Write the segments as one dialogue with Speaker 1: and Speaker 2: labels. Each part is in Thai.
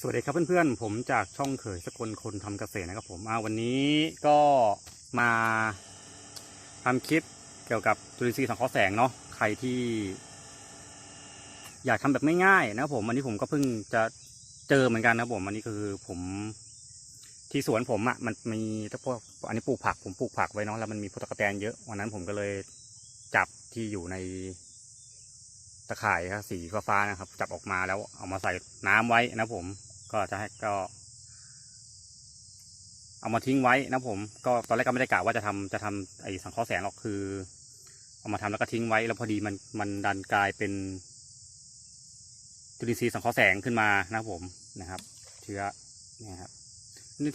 Speaker 1: สวัสดีครับเพื่อนๆ ผมจากช่องเขยสกลคนทำเกษตรนะครับผมอาวันนี้ก็มาทำคลิปเกี่ยวกับจุลินทรีย์สังเคราะห์แสงเนาะใครที่ อยากทำแบบง่ายๆนะครับผมอันนี้ผมก็เพิ่งจะเจอเหมือนกันนะครับผมอันนี้คือผมที่สวนผมอะ่ะมันมีพวกอันนี้ปลูกผักผมปลูกผักไว้เนาะแล้วมันมีพวกตะกแตนเยอะวันนั้นผมก็เลยจับที่อยู่ในตะข่ายครับสีฟ้านะครับ จับออกมาแล้วเอามาใส่น้ำไว้นะผม ก็จะให้ก็เอามาทิ้งไว้นะผม ก็ตอนแรกก็ไม่ได้กะว่าจะทำจะทำไอ้สังเคราะห์แสงหรอกคือ เอามาทำแล้วก็ทิ้งไว้ แล้วพอดีมันมันดันกลายเป็นจุลินทรีย์สังเคราะห์แสงขึ้นมานะผมนะครับ เชื้อเนี่ยครับ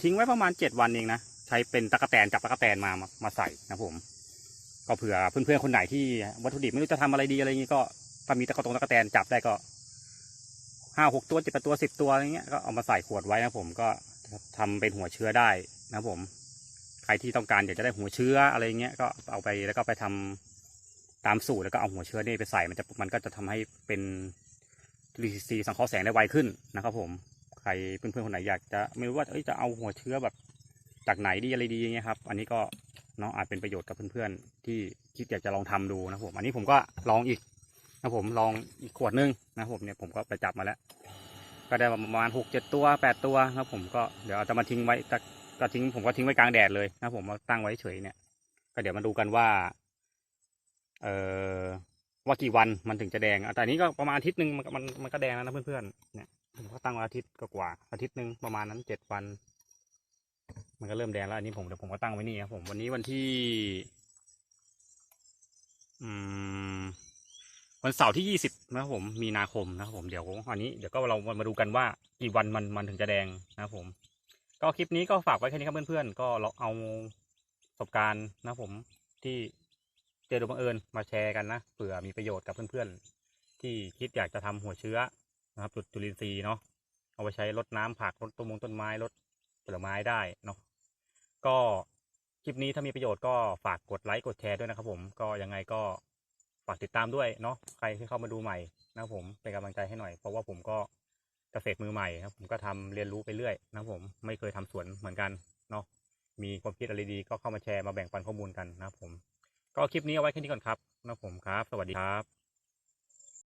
Speaker 1: ทิ้งไว้ประมาณเจ็ดวันเองนะใช้เป็นตะกแตนจับตะกแตนมามามาใส่นะผม ก็เผื่อเพื่อนๆคนไหนที่วัตถุดิบไม่รู้จะทำอะไรดีอะไรอย่างนี้ก็ถ้ามีตะกะตรงตะกะแตนจับได้ก็ ห้าหกตัวเจ็ดแปดตัวสิบตัวอะไรเงี้ยก็เอามาใส่ขวดไว้นะผมก็ทำเป็นหัวเชื้อได้นะผม ใครที่ต้องการอยากจะได้หัวเชื้ออะไรเงี้ยก็เอาไปแล้วก็ไปทำตามสูตรแล้วก็เอาหัวเชื้อนี่ไปใส่มันจะมันก็จะทำให้เป็นจุลินทรีย์สังเคราะห์แสงได้ไวขึ้นนะครับผมใครเพื่อนๆคนไหนอยากจะไม่รู้ว่าเอ้ยจะเอาหัวเชื้อแบบจากไหนดีอะไรดีเงี้ยครับ อันนี้ก็เนาะอาจเป็นประโยชน์กับเพื่อนๆที่คิดอยากจะลองทำดูนะผม อันนี้ผมก็ลองอีก นะผมลองอีกขวดนึงนะผมเนี่ยผมก็ไปจับมาแล้ว ก็ได้ประมาณหกเจ็ดตัวแปดตัวครับผมก็เดี๋ยวเอาจะมาทิ้งไว้ก็ทิ้งผมก็ทิ้งไว้กลางแดดเลยนะผมมาตั้งไว้เฉยเนี่ยก็เดี๋ยวมาดูกันว่าเออว่ากี่วันมันถึงจะแดงอะแต่นี้ก็ประมาณอาทิตย์หนึ่งมันมันมันก็แดงแล้วนะเพื่อนๆเนี่ยผมก็ตั้งไว้อาทิตย์ก็กว่าอาทิตย์หนึ่งประมาณนั้นเจ็ดวัน มันก็เริ่มแดงแล้วอันนี้ผมเดี๋ยวผมก็ตั้งไว้นี่ครับผมวันนี้วันที่ อืม วันเสาร์ที่ยี่สิบนะครับผมมีนาคมนะครับผมเดี๋ยวอันนี้เดี๋ยวก็เรามาดูกันว่ากี่วันมันมันถึงจะแดงนะครับผม ก็คลิปนี้ก็ฝากไว้แค่นี้ครับเพื่อนๆก็เราเอาประสบการณ์นะครับผมที่เจอโดยบังเอิญมาแชร์กันนะเผื่อมีประโยชน์กับเพื่อนๆ ที่คิดอยากจะทำหัวเชื้อนะครับจุดจุลินทรีย์เนาะเอาไปใช้รดน้ำผักรดต้นมงต้นไม้รดผลไม้ได้เนาะก็คลิปนี้ถ้ามีประโยชน์ก็ฝากกดไลค์กดแชร์ด้วยนะครับผมก็ยังไงก็ ฝากติดตามด้วยเนาะใครที่เข้ามาดูใหม่นะครับผมเป็นกำลังใจให้หน่อย เพราะว่าผมก็เกษตรมือใหม่ครับผมก็ทำเรียนรู้ไปเรื่อยนะครับผมไม่เคยทำสวนเหมือนกันเนาะมีความคิดอะไรดีก็เข้ามาแชร์มาแบ่งปันข้อมูลกันนะครับผม ก็คลิปนี้เอาไว้แค่นี้ก่อนครับนะครับผมครับ สวัสดีครับ